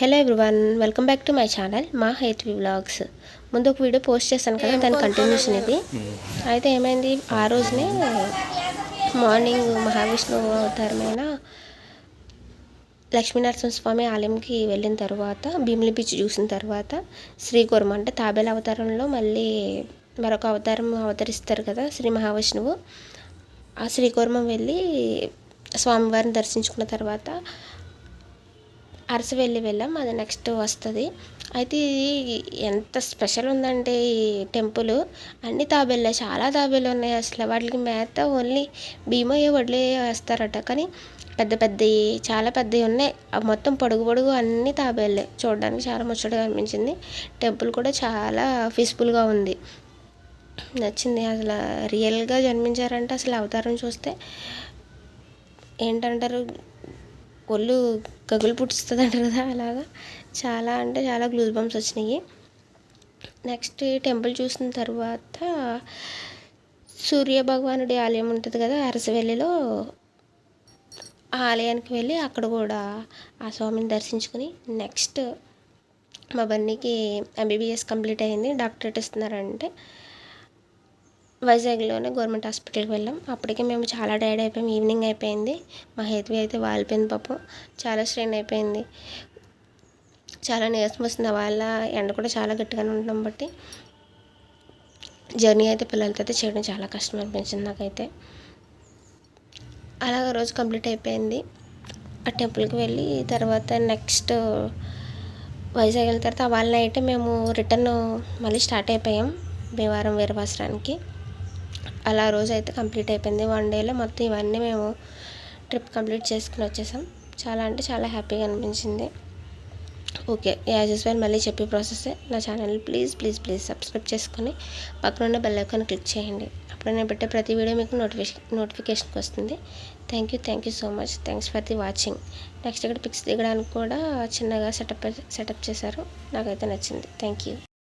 Hello everyone welcome back to my channel మా Haithvi vlogs ముందు ఒక వీడియో పోస్ట్ చేశాను కదా దాని కంటిన్యూషన్ ఇది. అయితే ఏమైంది? ఆ రోజునే మార్నింగ్ మహావిష్ణువు అవతారమైన లక్ష్మీనరసింహ స్వామి ఆలయంకి వెళ్ళిన తర్వాత భీమిలి బీచ్ చూసిన తర్వాత శ్రీకుర్మ అంటే తాబేల అవతారంలో మళ్ళీ మరొక అవతారం అవతరిస్తారు కదా శ్రీ మహావిష్ణువు. ఆ శ్రీకుర్మం వెళ్ళి స్వామివారిని దర్శించుకున్న తర్వాత అరసవెల్లి వెళ్ళాం అది నెక్స్ట్ వస్తుంది. అయితే ఇది ఎంత స్పెషల్ ఉందంటే ఈ టెంపుల్. అన్ని తాబేళ్ళే చాలా తాబేలు ఉన్నాయి అసలు. వాటికి మేత ఓన్లీ భీమయ్య వడ్లే వేస్తారట. కానీ పెద్ద పెద్దవి చాలా పెద్దవి ఉన్నాయి. అవి మొత్తం పొడుగు పొడుగు అన్ని తాబేళ్ళే. చూడడానికి చాలా ముచ్చటగా అనిపించింది. టెంపుల్ కూడా చాలా పీస్ఫుల్గా ఉంది. నచ్చింది అసలు. రియల్గా జన్మించారంటే అసలు అవతారం చూస్తే ఏంటంటారు? ఒళ్ళు గగులు పుట్టిస్తుంది అంటారు కదా అలాగా. చాలా అంటే చాలా గ్లూజ్ బంప్స్ వచ్చినాయి. నెక్స్ట్ టెంపుల్ చూసిన తర్వాత సూర్య భగవానుడి ఆలయం ఉంటుంది కదా అరసవెల్లిలో. ఆ ఆలయానికి వెళ్ళి అక్కడ కూడా ఆ స్వామిని దర్శించుకుని నెక్స్ట్ మా బన్నీకి ఎంబీబీఎస్ కంప్లీట్ అయింది. డాక్టరేట్ ఇస్తున్నారంటే వైజాగ్లోనే గవర్నమెంట్ హాస్పిటల్కి వెళ్ళాం. అప్పటికే మేము చాలా టైర్డ్ అయిపోయాం. ఈవినింగ్ అయిపోయింది. మా హేత్వి అయితే వాలిపోయింది పాపం. చాలా స్ట్రెయిన్ అయిపోయింది. చాలా నీరసం వస్తుంది. వాళ్ళ ఎండ కూడా చాలా గట్టిగానే ఉండడం బట్టి జర్నీ అయితే పిల్లలతో అయితే చేయడం చాలా కష్టం అనిపించింది నాకైతే. అలాగ రోజు కంప్లీట్ అయిపోయింది. ఆ టెంపుల్కి వెళ్ళి తర్వాత నెక్స్ట్ వైజాగ్ వెళ్ళిన తర్వాత వాళ్ళ నైట్ మేము రిటర్న్ మళ్ళీ స్టార్ట్ అయిపోయాం. భీమవరం వీరభాసరానికి అలా రోజు అయితే కంప్లీట్ అయిపోయింది. వన్ డేలో మొత్తం ఇవన్నీ మేము ట్రిప్ కంప్లీట్ చేసుకుని వచ్చేసాం. చాలా అంటే చాలా హ్యాపీగా అనిపించింది. ఓకే యాజ్ యూజువల్ మళ్ళీ చెప్పే ప్రాసెస్ నా channel please please please subscribe చేసుకొని పక్కన ఉన్న బెల్ ఐకాన్ క్లిక్ చేయండి. అప్పుడు నేను పెట్టే ప్రతి వీడియో మీకు నోటిఫికేషన్ నోటిఫికేషన్కి వస్తుంది. Thank you thank you so much. Thanks for the watching. Next ఇక్కడ పిక్స్ దిగడానికి కూడా చిన్నగా సెటప్ సెటప్ చేశారు. నాకైతే నచ్చింది. Thank you.